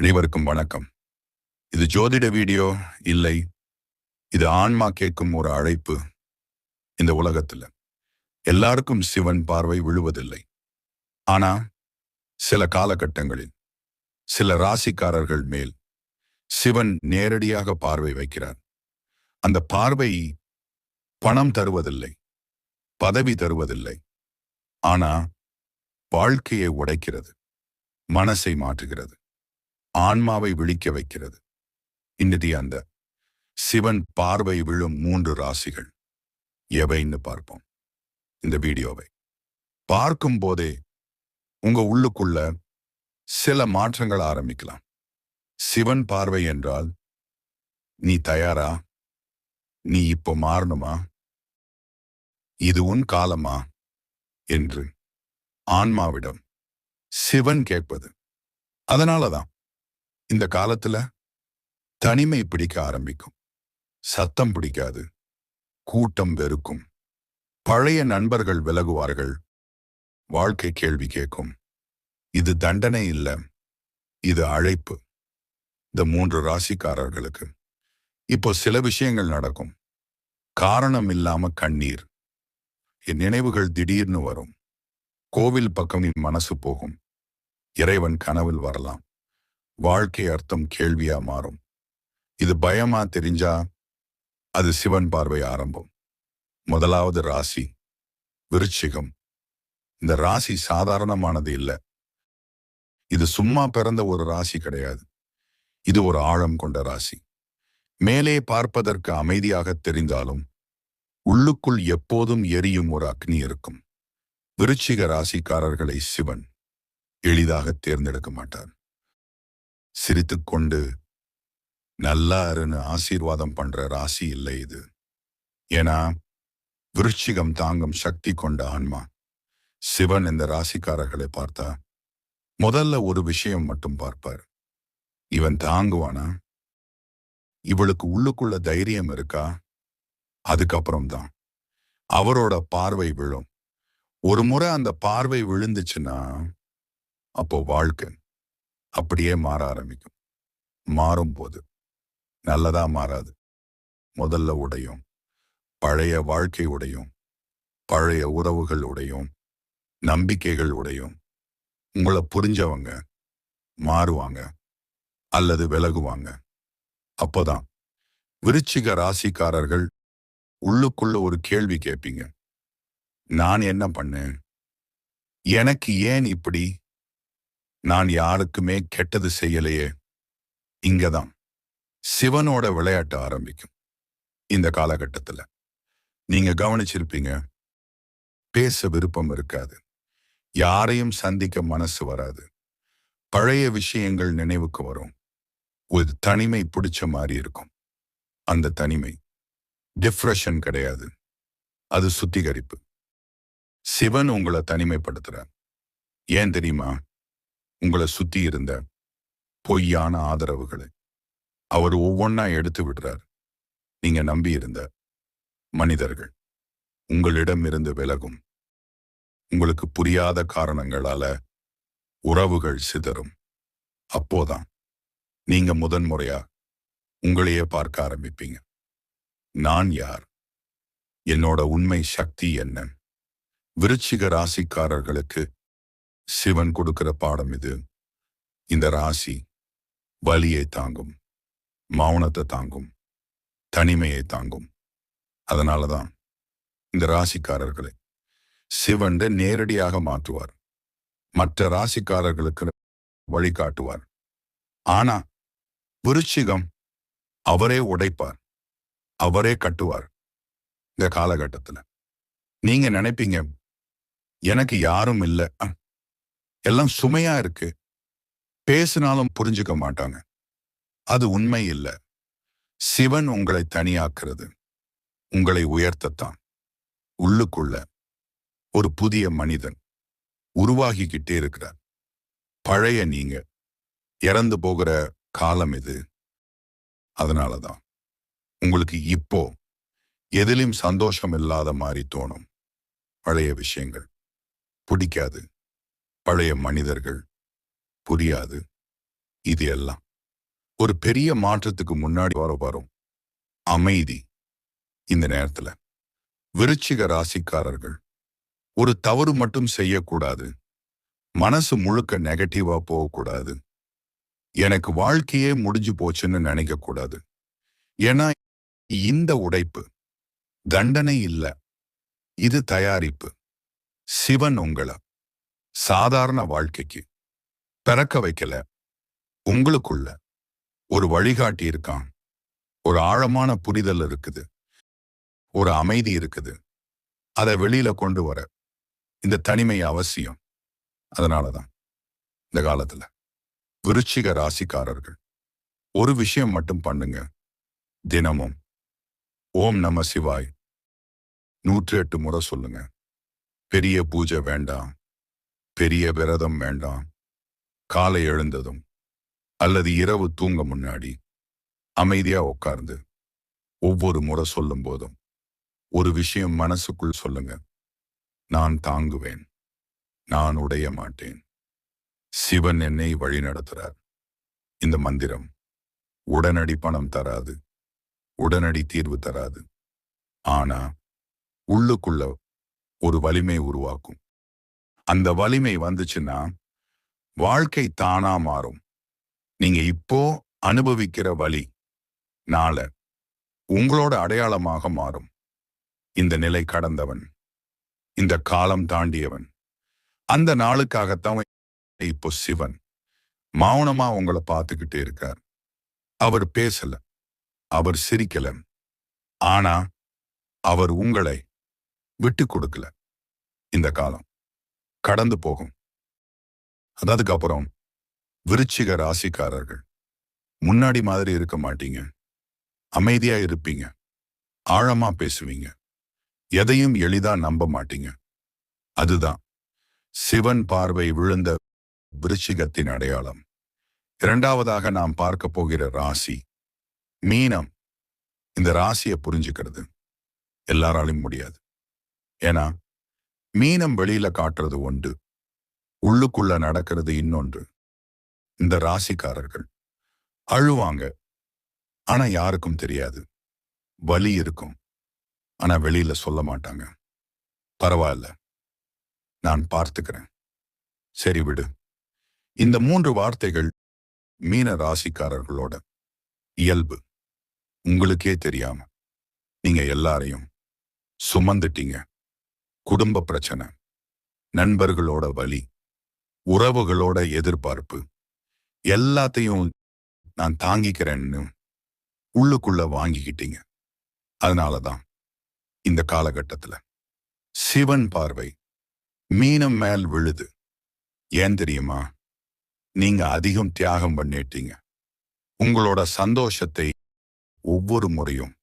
அனைவருக்கும் வணக்கம். இது ஜோதிட வீடியோ இல்லை இது ஆன்மா கேட்கும் ஒரு அழைப்பு இந்த உலகத்துல. எல்லாருக்கும் சிவன் பார்வை விழுவதில்லை. ஆனா சில காலகட்டங்களில் சில ராசிக்காரர்கள் மேல் சிவன் நேரடியாக பார்வை வைக்கிறார். அந்த பார்வை பணம் தருவதில்லை பதவி தருவதில்லை ஆனா வாழ்க்கையை உடைக்கிறது மனசை மாற்றுகிறது. ஆன்மாவை விழிக்க வைக்கிறது. இன்னதி அந்த சிவன் பார்வை விழும் மூன்று ராசிகள். எவைன்னு பார்ப்போம். இந்த வீடியோவை. பார்க்கும் போதே உங்க உள்ளுக்குள்ள சில மாற்றங்கள் ஆரம்பிக்கலாம். சிவன் பார்வை என்றால் நீ தயாரா? நீ இப்போ மாறணுமா? இது உன் காலமா? என்று ஆன்மாவிடம் சிவன் கேட்பது. அதனாலதான் இந்த காலத்துல தனிமை பிடிக்க ஆரம்பிக்கும். சத்தம் பிடிக்காது. கூட்டம் வெறுக்கும். பழைய நண்பர்கள் விலகுவார்கள். வாழ்க்கை கேள்வி கேட்கும். இது தண்டனை இல்ல. இது அழைப்பு. இந்த மூன்று ராசிக்காரர்களுக்கு. இப்போ சில விஷயங்கள் நடக்கும். காரணம் இல்லாம கண்ணீர். என் நினைவுகள் திடீர்னு வரும். கோவில் பக்கம் என் மனசு போகும். இறைவன் கனவில் வரலாம். வாழ்க்கை அர்த்தம் கேள்வியா மாறும். இது பயமா தெரிஞ்சா அது சிவன் பார்வை ஆரம்பம். முதலாவது ராசி விருச்சிகம். இந்த ராசி சாதாரணமானது இல்ல. இது சும்மா பிறந்த ஒரு ராசி கிடையாது. இது ஒரு ஆழம் கொண்ட ராசி. மேலே பார்ப்பதற்கு அமைதியாக தெரிந்தாலும் உள்ளுக்குள் எப்போதும் எரியும் ஒரு அக்னி இருக்கும். விருச்சிக ராசிக்காரர்களை சிவன் எளிதாக தேர்ந்தெடுக்க மாட்டார். சிரித்துக்கொண்டு நல்லா இருன்னு ஆசீர்வாதம் பண்ற ராசி இல்லை இது. ஏன்னா விருச்சிகம் தாங்கும் சக்தி கொண்ட ஆன்மா. சிவன் இந்த ராசிக்காரர்களை பார்த்தா முதல்ல ஒரு விஷயம் மட்டும் பார்ப்பார். இவன் தாங்குவானா? இவளுக்கு உள்ளுக்குள்ள தைரியம் இருக்கா? அதுக்கப்புறம்தான் அவரோட பார்வை விழும். ஒரு முறை அந்த பார்வை விழுந்துச்சுன்னா அப்போ வாழ்க்கை. அப்படியே மாற ஆரம்பிக்கும். மாறும்போது நல்லதா மாறாது. முதல்ல உடையும் பழைய வாழ்க்கை உடையும் பழைய உறவுகள் உடையும் நம்பிக்கைகள் உடையும். உங்களை புரிஞ்சவங்க மாறுவாங்க அல்லது விலகுவாங்க. அப்போதான் விருச்சிக ராசிக்காரர்கள் உள்ளுக்குள்ள ஒரு கேள்வி கேட்பீங்க. நான் என்ன பண்ணேன்? எனக்கு ஏன் இப்படி நான் யாருக்குமே கெட்டது செய்யலையே. இங்கதான். சிவனோட விளையாட்டு ஆரம்பிக்கும். இந்த காலகட்டத்துல. நீங்க கவனிச்சிருப்பீங்க. பேச விருப்பம் இருக்காது. யாரையும் சந்திக்க மனசு வராது. பழைய விஷயங்கள் நினைவுக்கு வரும். ஒரு தனிமை பிடிச்ச மாதிரி இருக்கும். அந்த தனிமை. டிப்ரெஷன் கிடையாது. அது சுத்திகரிப்பு. சிவன் உங்களை தனிமைப்படுத்துறார். ஏன் தெரியுமா? உங்களை சுத்தி இருந்த பொய்யான ஆதரவுகளை. அவர் ஒவ்வொன்னா எடுத்து விடுறார். நீங்க நம்பி இருந்த மனிதர்கள். உங்களிடம் இருந்து விலகும். உங்களுக்கு புரியாத காரணங்களால உறவுகள் சிதறும். அப்போதான் நீங்க முதன்முறையா உங்களையே பார்க்க ஆரம்பிப்பீங்க. நான் யார்? என்னோட உண்மை சக்தி என்ன? விருச்சிக ராசிக்காரர்களுக்கு சிவன் கொடுக்கிற பாடம் இது. இந்த ராசி வலியை தாங்கும் மௌனத்தை தாங்கும் தனிமையை தாங்கும். அதனால தான் இந்த ராசிக்காரர்களை சிவன் நேரடியாக மாற்றுவார். மற்ற ராசிக்காரர்களுக்கு வழிகாட்டுவார். ஆனா விருச்சிகம் அவரே உடைப்பார் அவரே கட்டுவார் இந்த காலகட்டத்துல. நீங்க நினைப்பீங்க எனக்கு யாரும் இல்லை. எல்லாம் சுமையா இருக்கு. பேசினாலும் புரிஞ்சுக்க மாட்டாங்க. அது உண்மை இல்ல. சிவன் உங்களை தனியாக்குறது. உங்களை உயர்த்தத்தான். உள்ளுக்குள்ள ஒரு புதிய மனிதன் உருவாகிக்கிட்டே இருக்கிறார். பழைய நீங்க. இறந்து போகிற காலம் இது. அதனாலதான். உங்களுக்கு இப்போ எதிலும் சந்தோஷம் இல்லாத மாதிரி தோணும். பழைய விஷயங்கள். பிடிக்காது. பழைய மனிதர்கள். புரியாது. இது எல்லாம். ஒரு பெரிய மாற்றத்துக்கு முன்னாடி வர வரும். அமைதி. இந்த நேரத்துல. விருச்சிக ராசிக்காரர்கள். ஒரு தவறு மட்டும் செய்யக்கூடாது. மனசு முழுக்க நெகட்டிவா போகக்கூடாது. எனக்கு வாழ்க்கையே முடிஞ்சு போச்சுன்னு நினைக்க கூடாது ஏன்னா இந்த உடைப்பு. தண்டனை இல்ல. இது தயாரிப்பு. சிவன் உங்கள. சாதாரண வாழ்க்கைக்கு பிறக்க வைக்கல. உங்களுக்குள்ள ஒரு வழிகாட்டி இருக்கான். ஒரு ஆழமான புரிதல் இருக்குது. ஒரு அமைதி இருக்குது. அதை வெளியில கொண்டு வர இந்த தனிமை அவசியம். அதனாலதான் இந்த காலத்துல. விருச்சிக ராசிக்காரர்கள் ஒரு விஷயம் மட்டும் பண்ணுங்க. தினமும். ஓம் நம சிவாய். நூற்றி எட்டு முறை சொல்லுங்க. பெரிய பூஜை வேண்டாம். பெரிய விரதம் வேண்டாம். காலை எழுந்ததும் அல்லது இரவு தூங்க முன்னாடி அமைதியா உட்கார்ந்து ஒவ்வொரு முறை சொல்லும் போதும் ஒரு விஷயம் மனசுக்குள் சொல்லுங்க. நான் தாங்குவேன். நான் உடைய மாட்டேன். சிவன் என்னை வழி நடத்துறார். இந்த மந்திரம் உடனடி பணம் தராது. உடனடி தீர்வு தராது. ஆனா உள்ளுக்குள்ள ஒரு வலிமை உருவாக்கும். அந்த வலிமை வந்துச்சுன்னா வாழ்க்கை தானா மாறும். நீங்க இப்போ அனுபவிக்கிற வழி நாள உங்களோட அடையாளமாக மாறும். இந்த நிலை கடந்தவன் இந்த காலம் தாண்டியவன் அந்த நாளுக்காகத்தான் இப்போ சிவன் மௌனமா உங்களை பார்த்துக்கிட்டே இருக்கார். அவர் பேசல அவர் சிரிக்கல ஆனா அவர் உங்களை விட்டு கொடுக்கல இந்த காலம். கடந்து போகும். அதுக்கப்புறம் விருச்சிக ராசிக்காரர்கள். முன்னாடி மாதிரி இருக்க மாட்டீங்க. அமைதியா இருப்பீங்க. ஆழமா பேசுவீங்க. எதையும் எளிதா நம்ப மாட்டீங்க. அதுதான். சிவன் பார்வை விழுந்த விருச்சிகத்தின் அடையாளம். இரண்டாவதாக நாம் பார்க்க போகிற ராசி. மீனம். இந்த ராசியை புரிஞ்சுக்கிறது. எல்லாராலையும் முடியாது. ஏன்னா மீனம் வெளியில காட்டுறது ஒன்று உள்ளுக்குள்ள நடக்கிறது இன்னொன்று. இந்த ராசிக்காரர்கள் அழுவாங்க. ஆனா யாருக்கும் தெரியாது. வலி இருக்கும். ஆனா வெளியில சொல்ல மாட்டாங்க. பரவாயில்ல. நான் பார்த்துக்கிறேன். சரி விடு. இந்த மூன்று வார்த்தைகள் மீன ராசிக்காரர்களோட இயல்பு. உங்களுக்கே தெரியாம நீங்க எல்லாரையும் சுமந்துட்டீங்க. குடும்ப பிரச்சனை நண்பர்களோட வலி உறவுகளோட எதிர்பார்ப்பு எல்லாத்தையும் நான் தாங்கிக்கிறேன்னு உள்ளுக்குள்ள வாங்கிக்கிட்டீங்க. அதனாலதான் இந்த காலகட்டத்துல. சிவன் பார்வை மீனம் மேல் விழுது. ஏன் தெரியுமா? நீங்க அதிகம் தியாகம் பண்ணிட்டீங்க. உங்களோட சந்தோஷத்தை ஒவ்வொரு முறையும்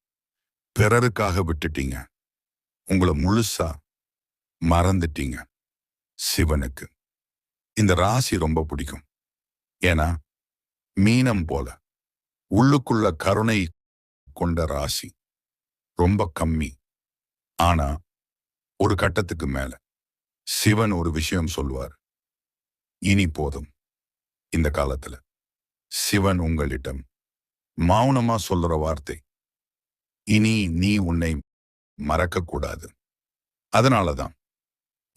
பிறருக்காக விட்டுட்டீங்க. உங்களை முழுசா மறந்துட்டீங்க சிவனுக்கு. இந்த ராசி ரொம்ப பிடிக்கும். ஏன்னா மீனம் போல உள்ளுக்குள்ள கருணை கொண்ட ராசி ரொம்ப கம்மி. ஆனா ஒரு கட்டத்துக்கு மேல சிவன் ஒரு விஷயம் சொல்வார் இனி போதும் இந்த காலத்துல. சிவன் உங்களிடம் மௌனமா சொல்ற வார்த்தை. இனி நீ உன்னை மறக்க கூடாது அதனாலதான்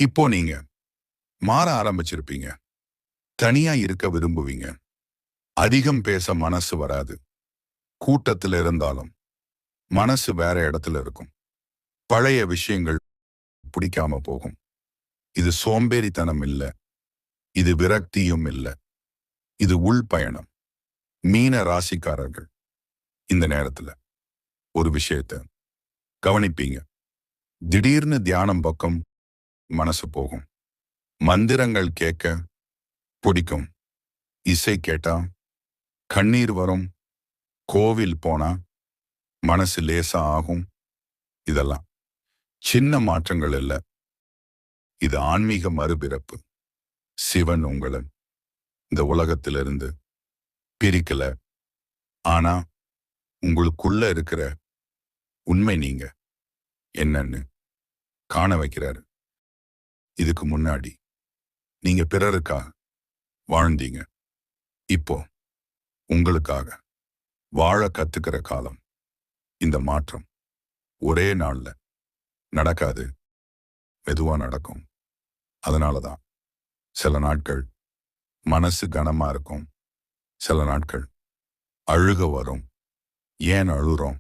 இப்போ நீங்க மாற ஆரம்பிச்சிருப்பீங்க. தனியா இருக்க விரும்புவீங்க. அதிகம் பேச மனசு வராது. கூட்டத்தில் இருந்தாலும் மனசு வேற இடத்துல இருக்கும். பழைய விஷயங்கள் பிடிக்காம போகும். இது சோம்பேறித்தனம் இல்ல. இது விரக்தியும் இல்ல. இது உள் பயணம். மீன ராசிக்காரர்கள் இந்த நேரத்துல ஒரு விஷயத்த கவனிப்பீங்க. திடீர்னு தியானம் பக்கம் மனசு போகும். மந்திரங்கள் கேட்க பிடிக்கும். இசை கேட்டா கண்ணீர் வரும். கோவில் போனா மனசு லேசா ஆகும். இதெல்லாம். சின்ன மாற்றங்கள் இல்ல. இது ஆன்மீக மறுபிறப்பு. சிவன் உங்களை இந்த உலகத்திலிருந்து பிரிக்கல. ஆனா உங்களுக்குள்ள இருக்கிற உண்மை நீங்க. என்னன்னு காண வைக்கிறாரு. இதுக்கு முன்னாடி நீங்க பிறருக்கா வாழ்ந்தீங்க. இப்போ உங்களுக்காக வாழ கத்துக்கிற காலம். இந்த மாற்றம் ஒரே நாள்ல நடக்காது. மெதுவா நடக்கும். அதனால தான் சில நாட்கள் மனசு கனமா இருக்கும். சில நாட்கள் அழுக வரும். ஏன் அழுறோம்?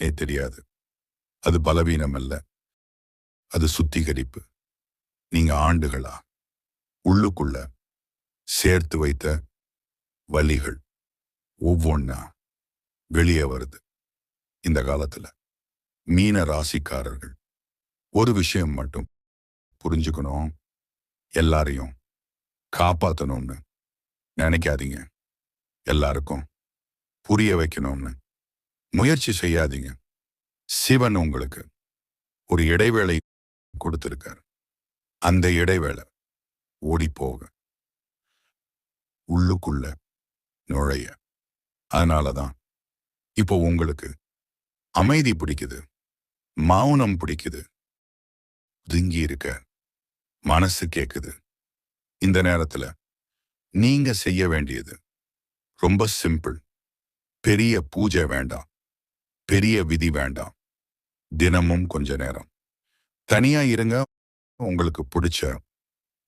ஏ தெரியாது. அது பலவீனம் அல்ல அது சுத்திகரிப்பு. நீங்க ஆண்டுகளா உள்ளுக்குள்ள சேர்த்து வைத்த வலிகள் ஒவ்வொன்னா வெளியே வருது. இந்த காலத்துல மீன ராசிக்காரர்கள் ஒரு விஷயம் மட்டும் புரிஞ்சுக்கணும். எல்லாரையும் காப்பாத்தணும்னு நினைக்காதீங்க. எல்லாருக்கும் புரிய வைக்கணும்னு முயற்சி செய்யாதீங்க. சிவன் உங்களுக்கு ஒரு இடைவேளை கொடுத்திருக்கார். அந்த இடைவேளை ஓடி போக உள்ளுக்குள்ள நுழைய. அதனாலதான் இப்போ உங்களுக்கு அமைதி பிடிக்குது. மௌனம் பிடிக்குது. ஒதுங்கி இருக்க மனசு கேக்குது. இந்த நேரத்துல நீங்க செய்ய வேண்டியது ரொம்ப சிம்பிள். பெரிய பூஜை வேண்டாம். பெரிய விதி வேண்டாம். தினமும் கொஞ்ச நேரம். தனியா இருங்க உங்களுக்கு பிடிச்ச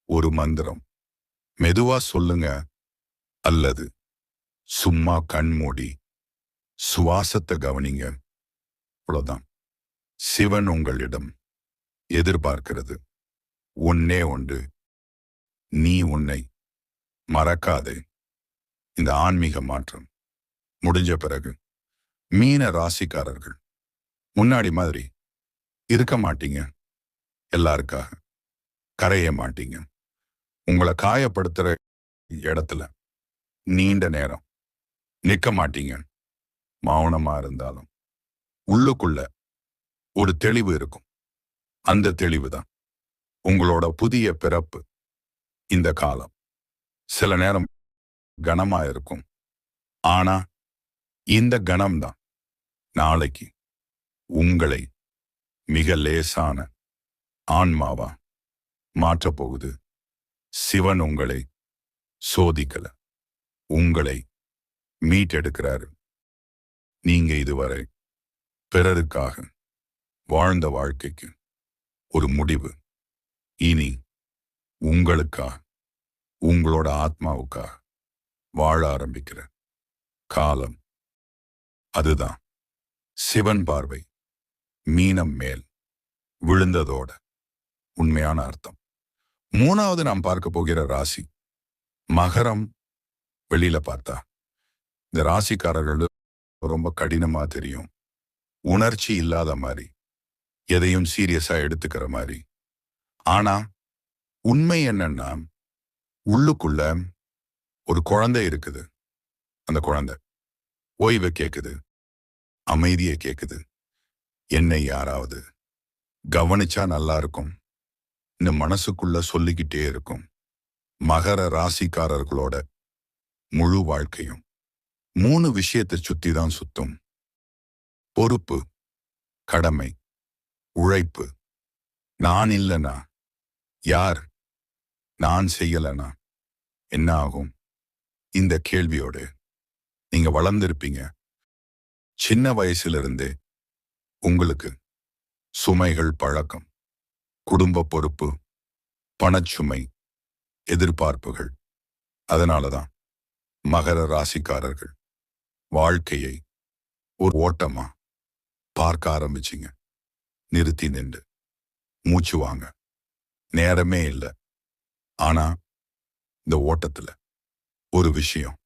ஒரு மந்திரம். மெதுவா சொல்லுங்க. அல்லது சும்மா கண் மூடி சுவாசத்தை கவனிங்க. அவ்வளோதான் சிவன் உங்களிடம் எதிர்பார்க்கிறது. ஒன்னே ஒன்று. நீ உன்னை மறக்காதே. இந்த ஆன்மீக மாற்றம் முடிஞ்ச பிறகு மீன ராசிக்காரர்கள் முன்னாடி மாதிரி இருக்க மாட்டீங்க. எல்லாருக்காக. கரைய மாட்டீங்க. உங்களை காயப்படுத்துற இடத்துல நீண்ட நேரம் நிக்க மாட்டீங்க. மௌனமா இருந்தாலும். உள்ளுக்குள்ள ஒரு தெளிவு இருக்கும். அந்த தெளிவு தான். உங்களோட புதிய பிறப்பு இந்த காலம். சில நேரம் கனமா இருக்கும். ஆனா இந்த கணம்தான் நாளைக்கு உங்களை மிக லேசான ஆன்மாவா மாற்றப்போகுது. சிவன் உங்களை சோதிக்கல. உங்களை மீட்டெடுக்கிறாரு. நீங்க இதுவரை பிறருக்காக வாழ்ந்த வாழ்க்கைக்கு ஒரு முடிவு. இனி உங்களுக்கா உங்களோட ஆத்மாவுக்காக வாழ ஆரம்பிக்கிற காலம் அதுதான். சிவன் பார்வை மீனம் மேல் விழுந்ததோட உண்மையான அர்த்தம். மூணாவது நாம் பார்க்க போகிற ராசி. மகரம் வெளியில பார்த்தா. இந்த ராசிக்காரர்கள் ரொம்ப கடினமா தெரியும். உணர்ச்சி இல்லாத மாதிரி எதையும் சீரியஸா எடுத்துக்கிற மாதிரி ஆனா உண்மை என்னன்னா உள்ளுக்குள்ள ஒரு குழந்தை இருக்குது. அந்த குழந்தை ஓய்வை கேட்குது அமைதியை கேக்குது. என்னை யாராவது கவனிச்சா நல்லா இருக்கும். இந்த மனசுக்குள்ள சொல்லிக்கிட்டே இருக்கும். மகர ராசிக்காரர்களோட முழு வாழ்க்கையும். மூணு விஷயத்தை சுத்தி தான் சுத்தும். பொறுப்பு கடமை உழைப்பு. நான் இல்லனா யார் நான் செய்யலனா என்ன ஆகும்? இந்த கேள்வியோடு நீங்க வளர்ந்திருப்பீங்க. சின்ன வயசிலிருந்தே உங்களுக்கு சுமைகள் பழக்கம் குடும்ப பொறுப்பு பணச்சுமை எதிர்பார்ப்புகள். அதனாலதான் மகர ராசிக்காரர்கள் வாழ்க்கையை ஒரு ஓட்டமா பார்க்க ஆரம்பிச்சிங்க. நிறுத்தி நின்று மூச்சு வாங்க. நேரமே இல்லை. ஆனா இந்த ஓட்டத்துல ஒரு விஷயம்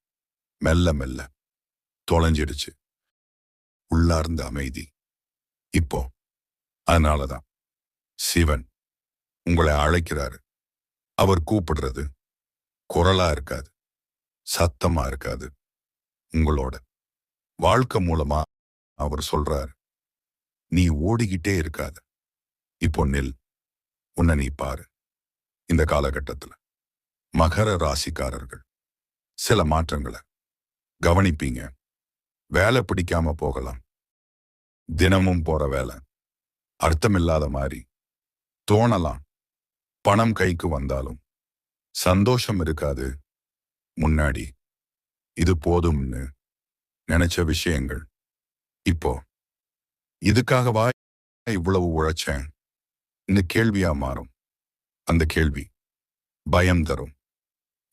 மெல்ல மெல்ல தொலைஞ்சிடுச்சு. உள்ளார்ந்த அமைதி. இப்போ அதனாலதான் சிவன் உங்களை அழைக்கிறாரு. அவர் கூப்பிடுறது குரலா இருக்காது சத்தமா இருக்காது உங்களோட. வாழ்க்கை மூலமா அவர் சொல்றாரு நீ ஓடிக்கிட்டே இருக்காத. இப்போ நெல் உன்னை நீ பாரு. இந்த காலகட்டத்துல மகர ராசிக்காரர்கள் சில மாற்றங்களை கவனிப்பீங்க. வேலை பிடிக்காம போகலாம். தினமும் போற வேலை அர்த்தமில்லாத மாதிரி தோணலாம். பணம் கைக்கு வந்தாலும் சந்தோஷம் இருக்காது. முன்னாடி இது போதும்னு நினைச்ச விஷயங்கள். இப்போ இதுக்காகவா இவ்வளவு உழைச்சேன்? இந்த கேள்வியா மாறும். அந்த கேள்வி பயம் தரும்.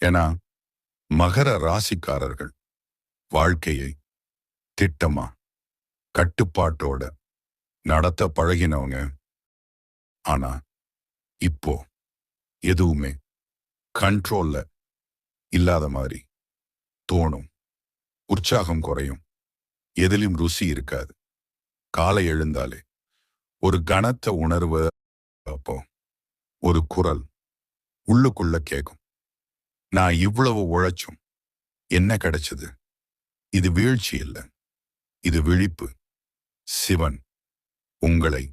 ஏன்னா மகர ராசிக்காரர்கள் வாழ்க்கையை திட்டமா கட்டுப்பாட்டோட நடத்த பழகினவங்க. ஆனா இப்போ எதுவுமே. கண்ட்ரோல்ல இல்லாத மாதிரி தோணும். உற்சாகம் குறையும். எதிலும் ருசி இருக்காது. காலை எழுந்தாலே ஒரு கனத்த உணர்வு அப்போ ஒரு குரல் உள்ளுக்குள்ள கேட்கும் நான் இவ்வளவு உழைச்சும் என்ன கிடைச்சது? இது வீழ்ச்சி இல்லை. இது விழிப்பு. சிவன் உங்களை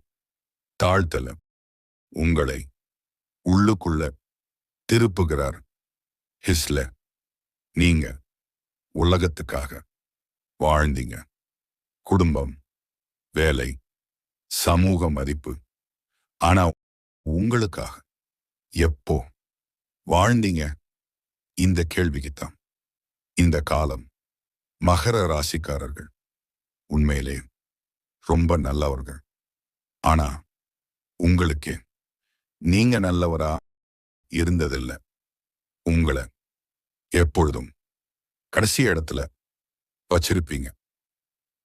தாழ்த்தல. உங்களை உள்ளுக்குள்ள திருப்புகிறார். ஹிஸ்ல நீங்க உலகத்துக்காக வாழ்ந்தீங்க. குடும்பம் வேலை சமூக மதிப்பு. ஆனா உங்களுக்காக எப்போ வாழ்ந்தீங்க? இந்த கேள்விக்குத்தான். இந்த காலம் மகர ராசிக்காரர்கள் உண்மையிலே ரொம்ப நல்லவர்கள். ஆனா உங்களுக்கு நீங்க நல்லவரா இருந்ததில்லை. உங்களை எப்பொழுதும் கடைசி இடத்துல வச்சிருப்பீங்க.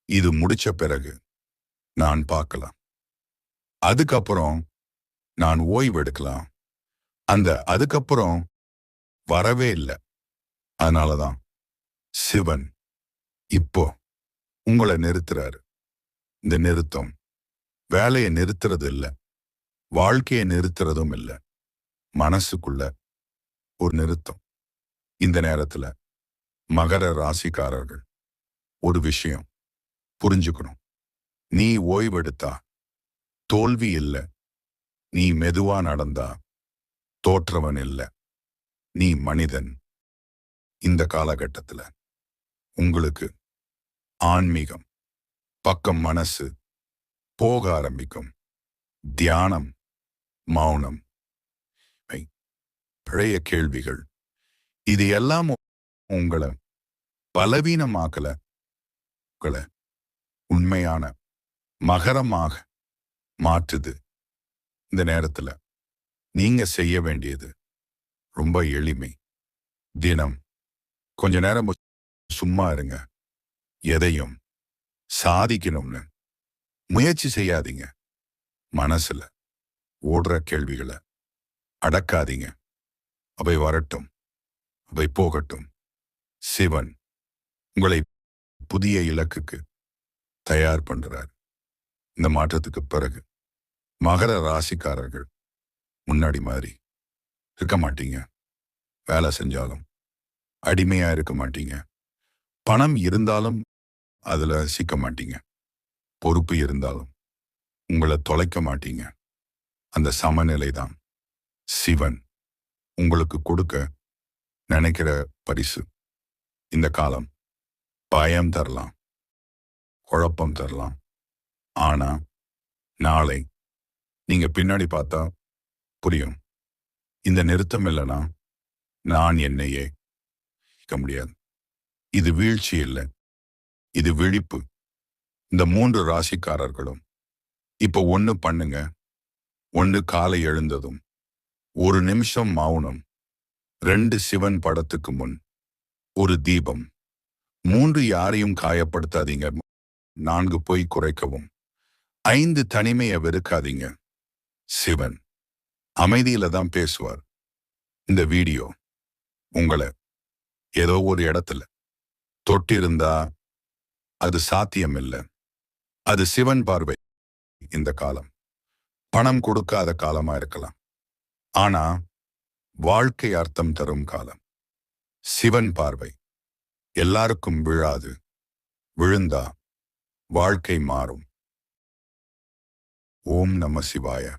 இது முடிச்ச பிறகு நான் பார்க்கலாம். அதுக்கப்புறம் நான் ஓய்வு எடுக்கலாம். அந்த அதுக்கப்புறம் வரவே இல்லை. அதனாலதான் சிவன் இப்போ உங்களை நிறுத்துறாரு. இந்த நிறுத்தம் வேலையை நிறுத்துறது இல்லை வாழ்க்கையை நிறுத்துறதும் இல்லை. மனசுக்குள்ள ஒரு நிறுத்தம். இந்த நேரத்துல மகர ராசிக்காரர்கள் ஒரு விஷயம் புரிஞ்சுக்கணும். நீ ஓய்வெடுத்தா தோல்வி இல்லை. நீ மெதுவா நடந்தா தோற்றவன் இல்லை. நீ மனிதன். இந்த காலகட்டத்துல உங்களுக்கு ஆன்மீகம் பக்கம் மனசு போக ஆரம்பிக்கும். தியானம் மௌனம். பழைய கேள்விகள். இது எல்லாம் உங்களை பலவீனமாக்கல. உங்களை உண்மையான மகரமாக மாற்றுது. இந்த நேரத்துல நீங்க செய்ய வேண்டியது ரொம்ப எளிமை. தினம் கொஞ்ச நேரம் சும்மா இருங்க. எதையும் சாதிக்கணும்னு முயற்சி செய்யாதீங்க. மனசுல. ஓடுற கேள்விகளை அடக்காதீங்க. அவை வரட்டும். அவை போகட்டும். சிவன் உங்களை புதிய இலக்குக்கு தயார் பண்றார். இந்த மாற்றத்துக்கு பிறகு மகர ராசிக்காரர்கள் முன்னாடி மாதிரி இருக்க மாட்டீங்க. வேலை செஞ்சாலும் அடிமையா இருக்க மாட்டீங்க. பணம் இருந்தாலும் அதுல சிக்க மாட்டீங்க. பொறுப்பு இருந்தாலும் உங்களை தொலைக்க மாட்டீங்க. அந்த சமநிலை தான் சிவன் உங்களுக்கு கொடுக்க நினைக்கிற பரிசு. இந்த காலம் பயம் தரலாம் குழப்பம் தரலாம். ஆனா நாளை நீங்க பின்னாடி பார்த்தா புரியும். இந்த நிறுத்தம் இல்லைனா நான் என்னையே இருக்க முடியாது. இது வீழ்ச்சி இல்லை இது விழிப்பு. இந்த மூன்று ராசிக்காரர்களும் இப்போ ஒன்று பண்ணுங்க ஒன்று காலை எழுந்ததும் ஒரு நிமிஷம் மௌனம் ரெண்டு சிவன் படத்துக்கு முன் ஒரு தீபம். மூன்று யாரையும் காயப்படுத்தாதீங்க. நான்கு போய் குறைக்கவும். ஐந்து தனிமையை வெறுக்காதீங்க. சிவன் அமைதியில தான் பேசுவார். இந்த வீடியோ உங்களை ஏதோ ஒரு இடத்துல தொட்டிருந்தா அது சாத்தியம் இல்லை அது சிவன் பார்வை. இந்த காலம். பணம் கொடுக்காத காலமா இருக்கலாம். ஆனா வாழ்க்கை அர்த்தம் தரும் காலம். சிவன் பார்வை. எல்லாருக்கும் விழாது. விழுந்தா வாழ்க்கை மாறும். ஓம் நம சிவாய.